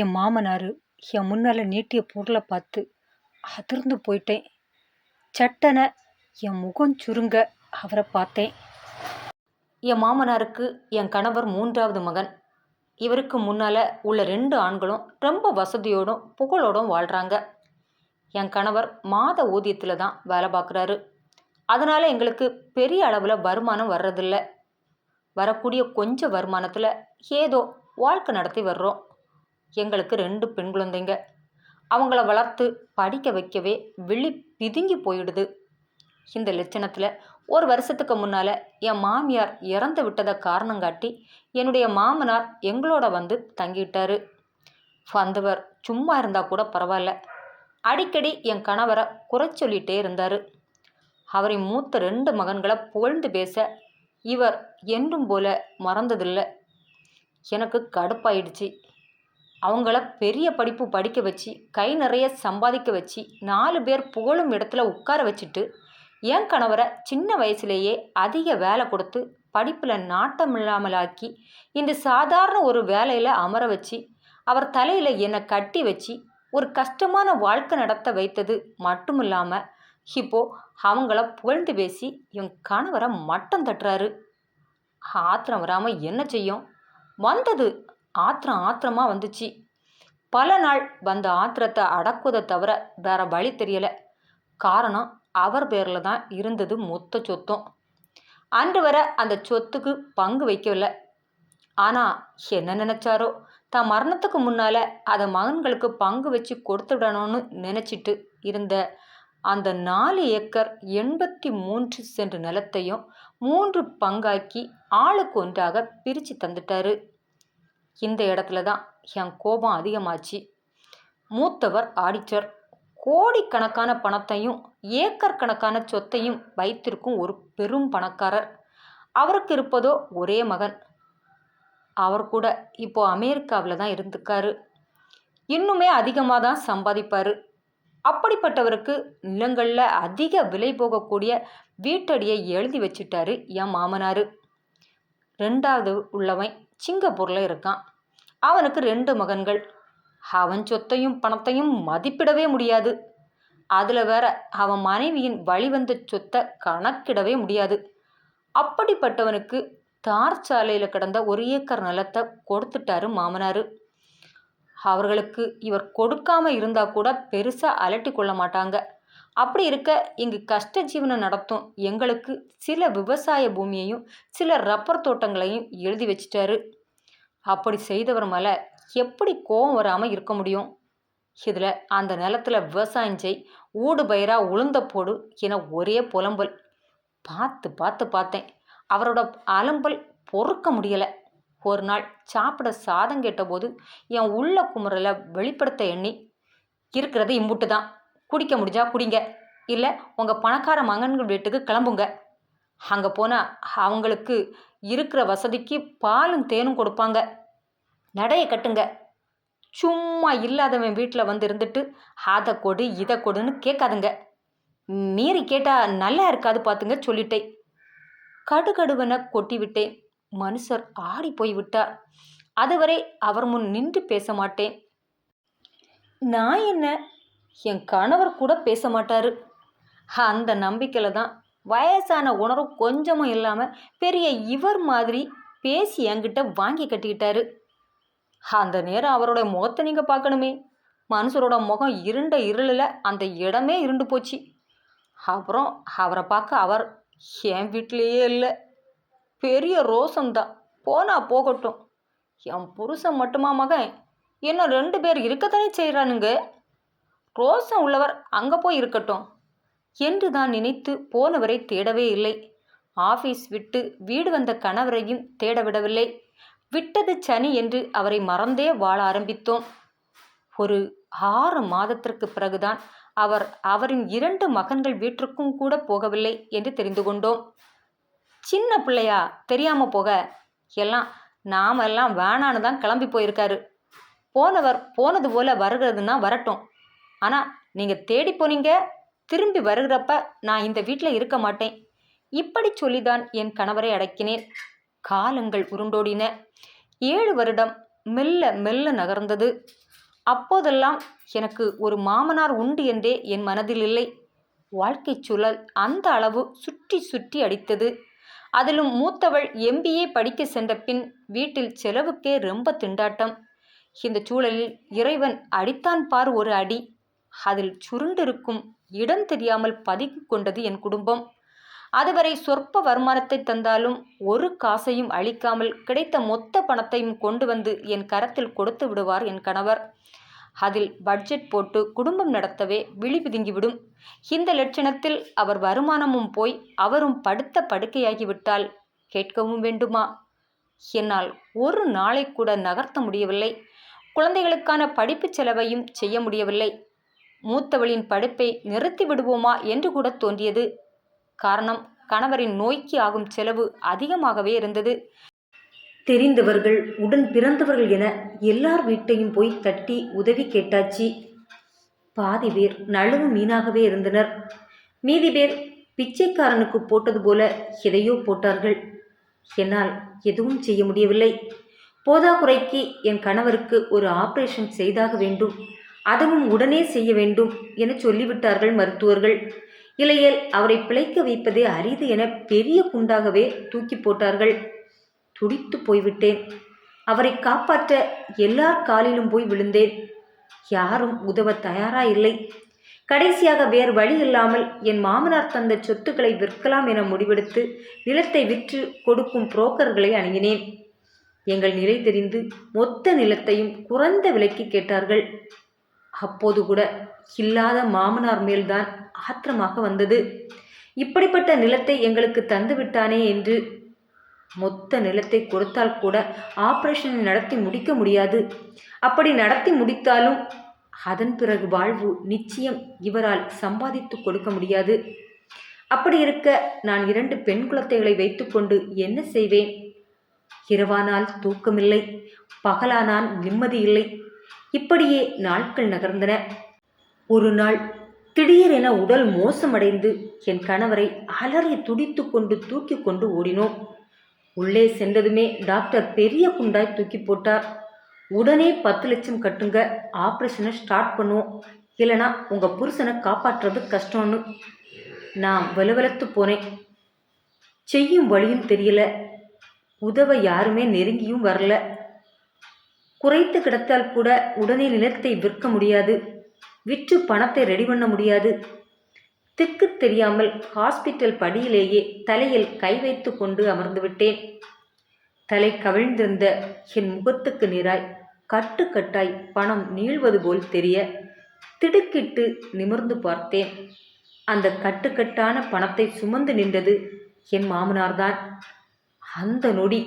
என் மாமனார் என் முன்னால் நீட்டிய பொருளை பார்த்து அதிர்ந்து போயிட்டேன். சட்டனை என் முகம் சுருங்க அவரை பார்த்தேன். என் மாமனாருக்கு என் கணவர் மூன்றாவது மகன். இவருக்கு முன்னால் உள்ள ரெண்டு ஆண்களும் ரொம்ப வசதியோடும் புகழோடும் வாழ்கிறாங்க என் கணவர் மாத ஊதியத்தில் தான் வேலை பார்க்குறாரு. அதனால் எங்களுக்கு பெரிய அளவில் வருமானம் வர்றதில்ல. வரக்கூடிய கொஞ்சம் வருமானத்தில் ஏதோ வாழ்க்கை நடத்தி வர்றோம். எங்களுக்கு ரெண்டு பெண் குழந்தைங்க. அவங்கள வளர்த்து படிக்க வைக்கவே விழி பிதுங்கி போயிடுது. இந்த லட்சணத்தில் ஒரு வருஷத்துக்கு முன்னால் என் மாமியார் இறந்து விட்டதை காரணம் காட்டி என்னுடைய மாமனார் எங்களோட வந்து தங்கிட்டாரு. வந்தவர் சும்மா இருந்தால் கூட பரவாயில்ல. அடிக்கடி என் கணவரை குறை சொல்லிகிட்டே இருந்தார். அவரின் மூத்த ரெண்டு மகன்களை புகழ்ந்து பேச இவர் என்றும் போல மறந்ததில்லை. எனக்கு கடுப்பாயிடுச்சு. அவங்கள பெரிய படிப்பு படிக்க வச்சு கை நிறைய சம்பாதிக்க வச்சு நாலு பேர் புகழும் இடத்துல உட்கார வச்சுட்டு என் கணவரை சின்ன வயசுலேயே அதிக வேலை கொடுத்து படிப்பில் நாட்டமில்லாமலாக்கி இந்த சாதாரண ஒரு வேலையில் அமர வச்சு அவர் தலையில் என்னை கட்டி வச்சு ஒரு கஷ்டமான வாழ்க்கை நடத்த வைத்தது மட்டும் இல்லாமல் இப்போது அவங்கள புகழ்ந்து பேசி என் கணவரை மட்டம் தட்டுறாரு. ஆத்திரம் வராமல் என்ன செய்யும்? வந்தது ஆத்திரம் ஆத்திரமாக வந்துச்சு. பல நாள் வந்த ஆத்திரத்தை அடக்குவதை தவிர வேற வழி தெரியலை. காரணம் அவர் பேரில் தான் இருந்தது மொத்த சொத்தும். அன்று வர அந்த சொத்துக்கு பங்கு வைக்கவில்லை. ஆனால் என்ன நினச்சாரோ? தான் மரணத்துக்கு முன்னால் அதை மகன்களுக்கு பங்கு வச்சு கொடுத்துடணும்னு நினச்சிட்டு இருந்த அந்த நாலு ஏக்கர் எண்பத்தி மூன்று சென்ட் நிலத்தையும் மூன்று பங்காக்கி ஆளுக்கு ஒன்றாக பிரித்து தந்துட்டாரு. இந்த இடத்துல தான் என் கோபம் அதிகமாச்சு. மூத்தவர் ஆடிட்டர் கோடிக்கணக்கான பணத்தையும் ஏக்கர் கணக்கான சொத்தையும் வைத்திருக்கும் ஒரு பெரும் பணக்காரர். அவருக்கு இருப்பதோ ஒரே மகன். அவர் கூட இப்போ அமெரிக்காவில் தான் இருந்துக்காரு. இன்னுமே அதிகமாக தான் சம்பாதிப்பார். அப்படிப்பட்டவருக்கு நிலங்களில் அதிக விலை போகக்கூடிய வீட்டடியை எழுதி வச்சுட்டாரு என் மாமனார். ரெண்டாவது உள்ளவன் சிங்கப்பூரில் இருக்கான். அவனுக்கு ரெண்டு மகன்கள். அவன் சொத்தையும் பணத்தையும் மதிப்பிடவே முடியாது. அதில் வேற அவன் மனைவியின் வழிவந்த சொத்தை கணக்கிடவே முடியாது. அப்படிப்பட்டவனுக்கு தார் சாலையில் கிடந்த ஒரு ஏக்கர் நிலத்தை கொடுத்துட்டாரு மாமனார். அவர்களுக்கு இவர் கொடுக்காம இருந்தால் கூட பெருசாக அலட்டி கொள்ள மாட்டாங்க. அப்படி இருக்க இங்கு கஷ்ட ஜீவனம் நடத்தும் எங்களுக்கு சில விவசாய பூமியையும் சில ரப்பர் தோட்டங்களையும் எழுதி வச்சிட்டாரு. அப்படி செய்தவர் மேலே எப்படி கோபம் வராமல் இருக்க முடியும்? இதில் அந்த நிலத்தில் விவசாயம் செய் ஊடு பயிராக உளுந்த போடு என ஒரே புலம்பல். பார்த்து பார்த்து பார்த்தேன். அவரோட அலம்பல் பொறுக்க முடியலை. ஒரு நாள் சாப்பிட சாதம் கேட்டபோது என் உள்ள குமுறலை வெளிப்படுத்த எண்ணி இருக்கிறது இம்புட்டு தான். குடிக்க முடிஞ்சா குடிங்க. இல்லை உங்கள் பணக்கார மகன்கள் வீட்டுக்கு கிளம்புங்க. அங்கே போனால் அவங்களுக்கு இருக்கிற வசதிக்கு பாலும் தேனும் கொடுப்பாங்க. நடைய கட்டுங்க. சும்மா இல்லாதவன் வீட்டில் வந்து இருந்துட்டு அதை கொடு இதை கொடுன்னு கேட்காதுங்க. மீறி கேட்டால் நல்லா இருக்காது பார்த்துங்க சொல்லிட்டேன். கடுகடுவன கொட்டி விட்டேன் மனுஷர் ஆடி போய்விட்டார் அதுவரை அவர் முன் நின்று பேச மாட்டேன். நான் என்ன? என் கணவர் கூட பேச மாட்டார். அந்த நம்பிக்கையில் தான் வயசான உணர்வு கொஞ்சமும் இல்லாமல் பெரிய இவர் மாதிரி பேசி என்கிட்ட வாங்கி கட்டிக்கிட்டாரு. அந்த நேரம் அவரோட முகத்தை நீங்கள் பார்க்கணுமே. மனுஷரோட முகம் இருண்ட இருளில் அந்த இடமே இருண்டு போச்சு. அப்புறம் அவரை பார்க்க அவர் என் வீட்டிலேயே இல்லை. பெரிய ரோசம்தான். போனால் போகட்டும். என் புருஷன் மட்டுமா மகன்? இன்னும் ரெண்டு பேர் இருக்கத்தானே செய்கிறானுங்க ரோசம் உள்ளவர் அங்கே போய் இருக்கட்டும். என்று தான் நினைத்து போனவரை தேடவே இல்லை. ஆஃபீஸ் விட்டு வீடு வந்த கணவரையும் தேட விடவில்லை. விட்டது சனி என்று அவரை மறந்தே வாழ ஆரம்பித்தோம். ஒரு ஆறு மாதத்திற்கு பிறகுதான் அவர் அவரின் இரண்டு மகன்கள் வீட்டிற்கும் கூட போகவில்லை என்று தெரிந்து கொண்டோம். சின்ன பிள்ளையா தெரியாம போக எல்லாம் நாமெல்லாம் வேணான்னு தான் கிளம்பி போயிருக்காரு. போனவர் போனது போல வருகிறதுனா வரட்டும். ஆனால் நீங்கள் தேடி போனீங்க திரும்பி வருகிறப்ப நான் இந்த வீட்டில் இருக்க மாட்டேன். இப்படி சொல்லிதான் என் கணவரை அடக்கினேன். காலங்கள் உருண்டோடின. ஏழு வருடம் மெல்ல மெல்ல நகர்ந்தது. அப்போதெல்லாம் எனக்கு ஒரு மாமனார் உண்டு என்றே என் மனதில் இல்லை. வாழ்க்கைச் சூழல் அந்த அளவு சுற்றி சுற்றி அடித்தது. அதிலும் மூத்தவள் எம்பிஏ படிக்க சென்ற பின் வீட்டில் செலவுக்கே ரொம்ப திண்டாட்டம். இந்த சூழலில் இறைவன் அடித்தான் பார் ஒரு அடி. அதில் சுருண்டிருக்கும் இடம் தெரியாமல் பதுக்கி கொண்டது என் குடும்பம். அதுவரை சொற்ப வருமானத்தை தந்தாலும் ஒரு காசையும் அளிக்காமல் கிடைத்த மொத்த பணத்தையும் கொண்டு வந்து என் கரத்தில் கொடுத்து விடுவார் என் கணவர். அதில் பட்ஜெட் போட்டு குடும்பம் நடத்தவே விழி பிதுங்கிவிடும். இந்த லட்சணத்தில் அவர் வருமானமும் போய் அவரும் படுத்த படுக்கையாகிவிட்டால் கேட்கவும் வேண்டுமா? என்னால் ஒரு நாளை கூட நகர்த்த முடியவில்லை. குழந்தைகளுக்கான படிப்புச் செலவையும் செய்ய முடியவில்லை. மூத்தவளின் படிப்பை நிறுத்தி விடுவோமா என்று கூட தோன்றியது. காரணம் கணவரின் நோய்க்கு ஆகும் செலவு அதிகமாகவே இருந்தது. தெரிந்தவர்கள் உடன் பிறந்தவர்கள் என எல்லார் வீட்டையும் போய் தட்டி உதவி கேட்டாச்சு. பாதி பேர் நழுவு மீனாகவே இருந்தனர். மீதி பேர் பிச்சைக்காரனுக்கு போட்டது போல எதையோ போட்டார்கள். என்னால் எதுவும் செய்ய முடியவில்லை. போதாக்குறைக்கு என் கணவருக்கு ஒரு ஆபரேஷன் செய்தாக வேண்டும். அதுவும் உடனே செய்ய வேண்டும் என சொல்லிவிட்டார்கள் மருத்துவர்கள். இல்லையேல் அவரை பிழைக்க வைப்பதே அரிது என பெரிய குண்டாகவே தூக்கி போட்டார்கள். துடித்து போய்விட்டேன். அவரை காப்பாற்ற எல்லார் காலிலும் போய் விழுந்தேன். யாரும் உதவ தயாரா இல்லை. கடைசியாக வேறு வழி இல்லாமல் என் மாமனார் தந்த சொத்துக்களை விற்கலாம் என முடிவெடுத்து நிலத்தை விற்று கொடுக்கும் புரோக்கர்களை அணுகினேன். எங்கள் நிலை தெரிந்து மொத்த நிலத்தையும் குறைந்த விலைக்கு கேட்டார்கள். அப்போது கூட இல்லாத மாமனார் மேல்தான் ஆத்திரமாக வந்தது. இப்படிப்பட்ட நிலத்தை எங்களுக்கு தந்து விட்டானே என்று மொத்த நிலத்தை கொடுத்தால் கூட ஆபரேஷனை நடத்தி முடிக்க முடியாது. அப்படி நடத்தி முடித்தாலும் அதன் பிறகு வாழ்வு நிச்சயம் இவரால் சம்பாதித்து கொடுக்க முடியாது. அப்படி இருக்க நான் இரண்டு பெண் குழந்தைகளை வைத்துக்கொண்டு என்ன செய்வேன்? இரவானால் தூக்கமில்லை பகலானால் நிம்மதி இல்லை. இப்படியே நாட்கள் நகர்ந்தன. ஒரு நாள் திடீரென உடல் மோசமடைந்து என் கணவரை அலறி துடித்து கொண்டு தூக்கி கொண்டு ஓடினோம். உள்ளே சென்றதுமே டாக்டர் பெரிய குண்டாய் தூக்கி போட்டார். உடனே பத்து லட்சம் கட்டுங்க ஆப்ரேஷனை ஸ்டார்ட் பண்ணுவோம். இல்லைனா உங்கள் புருஷனை காப்பாற்றுறது கஷ்டம்னு. நான் வலுவலத்து போனேன். செய்யும் வழியும் தெரியல. உதவ யாருமே நெருங்கியும் வரல. குறைத்து கிடத்தால் கூட உடனே நிலத்தை விற்க முடியாது. விற்று பணத்தை ரெடி பண்ண முடியாது. திக்கு தெரியாமல் ஹாஸ்பிட்டல் படியிலேயே தலையில் கை வைத்து கொண்டு அமர்ந்து விட்டேன். தலை கவிழ்ந்திருந்த என் முகத்துக்கு நேராய் கட்டு கட்டாய் பணம் நீள்வது போல் தெரிய திடுக்கிட்டு நிமிர்ந்து பார்த்தேன். அந்த கட்டுக்கட்டான பணத்தை சுமந்து நின்றது என் மாமனார்தான். அந்த நொடி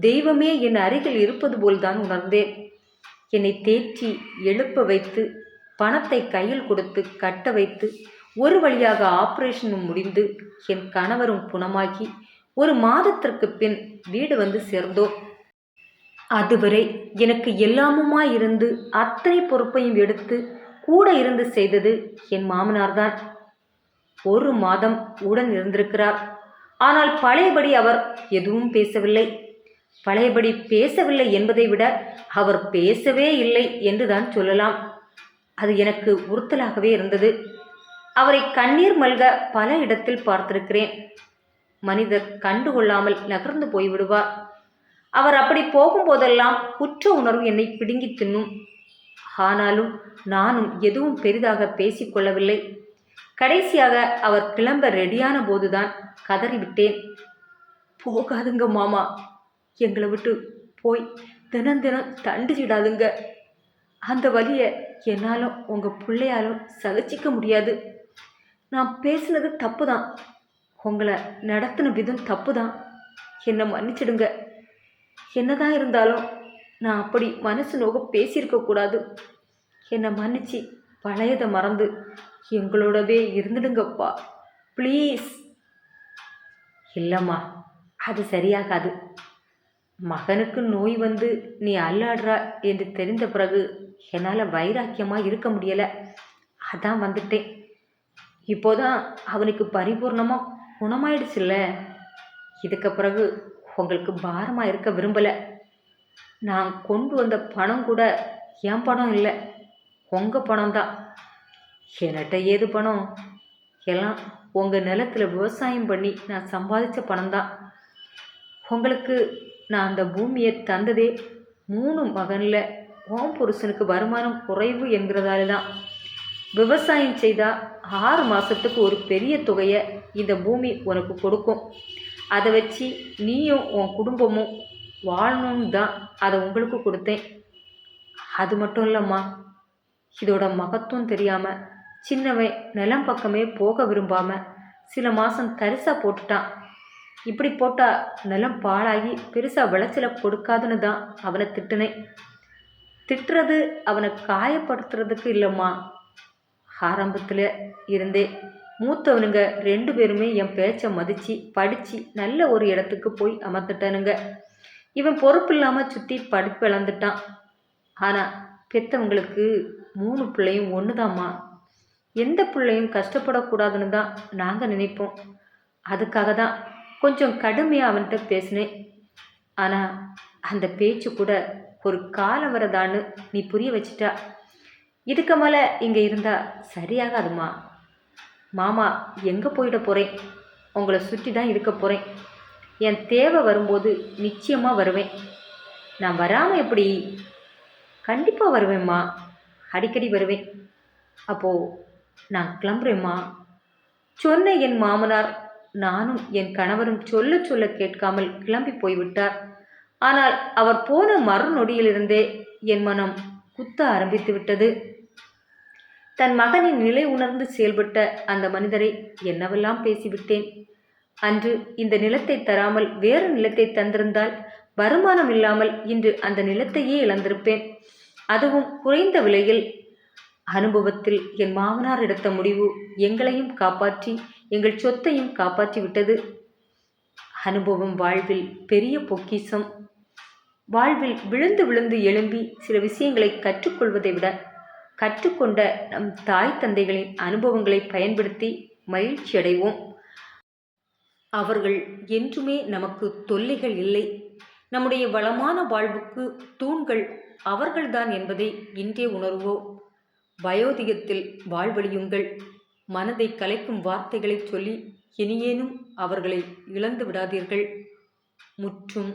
தெய்வமே என் அருகில் இருப்பது போல்தான் உணர்ந்தேன். என்னை தேற்றி எழுப்ப வைத்து பணத்தை கையில் கொடுத்து கட்ட வைத்து ஒரு வழியாக ஆபரேஷனும் முடிந்து என் கணவரும் குணமாகி ஒரு மாதத்திற்கு பின் வீடு வந்து சேர்ந்தோம். அதுவரை எனக்கு எல்லாமுமா இருந்து அத்தனை பொறுப்பையும் எடுத்து கூட இருந்து செய்தது என் மாமனார்தான். ஒரு மாதம் உடன் இருந்திருக்கிறார். ஆனால் பழையபடி அவர் எதுவும் பேசவில்லை. பழையபடி பேசவில்லை என்பதை விட அவர் பேசவே இல்லை என்றுதான் சொல்லலாம். அது எனக்கு உறுத்தலாகவே இருந்தது. அவரை கண்ணீர் மல்க பல இடத்தில் பார்த்திருக்கிறேன். மனிதர் கண்டுகொள்ளாமல் நகர்ந்து போய்விடுவார். அவர் அப்படி போகும்போதெல்லாம் குற்ற உணர்வு என்னை பிடுங்கி தின்னும். ஆனாலும் நானும் எதுவும் பெரிதாக பேசிக்கொள்ளவில்லை கடைசியாக அவர் கிளம்ப ரெடியான போதுதான் கதறிவிட்டேன். போகாதுங்க மாமா. எங்களை விட்டு போய் தினம் தினம் தண்டிச்சிடாதுங்க. அந்த வழியை என்னாலும் உங்கள் பிள்ளையாலும் சகிச்சிக்க முடியாது. நான் பேசினது தப்பு தான் உங்களை நடத்தின விதம் தப்பு தான் என்னை மன்னிச்சிடுங்க. என்னதான் இருந்தாலும் நான் அப்படி மனசு நோக பேசியிருக்கக்கூடாது என்னை மன்னிச்சு பழையதை மறந்து எங்களோடவே இருந்துடுங்கப்பா. ப்ளீஸ். இல்லைம்மா அது சரியாகாது. மகனுக்கு நோய் வந்து நீ அல்லாடுறா என்று தெரிந்த பிறகு என்னால் வைராக்கியமாக இருக்க முடியலை. அதான் வந்துட்டேன். இப்போதான் அவனுக்கு பரிபூர்ணமாக குணமாயிடுச்சுல்ல. இதுக்கு பிறகு உங்களுக்கு பாரமாக இருக்க விரும்பலை. நான் கொண்டு வந்த பணம் கூட என் பணம் இல்லை. உங்கள் பணம் தான். என்கிட்ட ஏது பணம்? எல்லாம் உங்கள் நிலத்தில் விவசாயம் பண்ணி நான் சம்பாதிச்ச பணம் தான். உங்களுக்கு நான் அந்த பூமியை தந்ததே மூணு மகனில் ஓம் புருஷனுக்கு வருமானம் குறைவு என்கிறதால தான் விவசாயம் செய்தால் ஆறு மாதத்துக்கு ஒரு பெரிய தொகையை இந்த பூமி உனக்கு கொடுக்கும். அதை வச்சு நீயும் உன் குடும்பமும் வாழணும்னு தான் அதை உங்களுக்கு கொடுத்தேன். அது மட்டும் இல்லைம்மா இதோட மகத்துவம் தெரியாமல் சின்னவன் நிலம் பக்கமே போக விரும்பாமல் சில மாதம் தரிசாக போட்டுட்டான். இப்படி போட்டால் நிலம் பாழாகி பெருசாக விளைச்சலை கொடுக்காதுன்னு தான் அவனை திட்டுனேன். திட்டுறது அவனை காயப்படுத்துறதுக்கு இல்லைம்மா. ஆரம்பத்தில் இருந்தே மூத்தவனுங்க ரெண்டு பேருமே என் பேச்சை மதித்து படித்து நல்ல ஒரு இடத்துக்கு போய் அமர்ந்துட்டானுங்க. இவன் பொறுப்பு இல்லாமல் சுற்றி படிப்பு இழந்துட்டான். ஆனால் பெற்றவங்களுக்கு மூணு பிள்ளையும் ஒன்று தாம்மா எந்த பிள்ளையும் கஷ்டப்படக்கூடாதுன்னு தான் நாங்கள் நினைப்போம். அதுக்காக தான் கொஞ்சம் கடுமையாக அவன்கிட்ட பேசினேன். ஆனால் அந்த பேச்சு கூட ஒரு காலம் வரதான்னு நீ புரிய வச்சிட்டா. இதுக்கு மேலே இங்கே இருந்தால் சரியாகாதுமா. மாமா எங்கே போயிட போகிறேன் உங்களை சுற்றி தான் இருக்க போகிறேன் என் தேவை வரும்போது நிச்சயமாக வருவேன். நான் வராமல் எப்படி? கண்டிப்பாக வருவேம்மா. அடிக்கடி வருவேன். அப்போது நான் கிளம்புறேம்மா. சொன்ன என் மாமனார் நானும் என் கணவரும் சொல்ல சொல்ல கேட்காமல் கிளம்பி போய்விட்டார். ஆனால் அவர் போன மறுநொடியிலிருந்தே என் மனம் குத்த ஆரம்பித்து விட்டது. தன் மகனின் நிலை உணர்ந்து செயல்பட்ட அந்த மனிதரை என்னவெல்லாம் பேசிவிட்டேன்? அன்று இந்த நிலத்தை தராமல் வேறு நிலத்தை தந்திருந்தால் வருமானம் இல்லாமல் இன்று அந்த நிலத்தையே இழந்திருப்பேன். அதுவும் குறைந்த விலையில். அனுபவத்தில் என் மாமனார் எடுத்த முடிவு எங்களையும் காப்பாற்றி எங்கள் சொத்தையும் காப்பாற்றி விட்டது. அனுபவம் வாழ்வில் பெரிய பொக்கிஷம் வாழ்வில் விழுந்து விழுந்து எழும்பி சில விஷயங்களை கற்றுக்கொள்வதை விட கற்றுக்கொண்ட நம் தாய் தந்தைகளின் அனுபவங்களை பயன்படுத்தி மகிழ்ச்சி அடைவோம். அவர்கள் என்றுமே நமக்கு தொல்லைகள் இல்லை. நம்முடைய வளமான வாழ்வுக்கு தூண்கள் அவர்கள்தான் என்பதை இன்றே உணர்வோம் வயோதிகத்தில் வாழ்வழியுங்கள். மனதை கலைக்கும் வார்த்தைகளை சொல்லி இனியேனும் அவர்களை இழந்து விடாதீர்கள். முற்றும்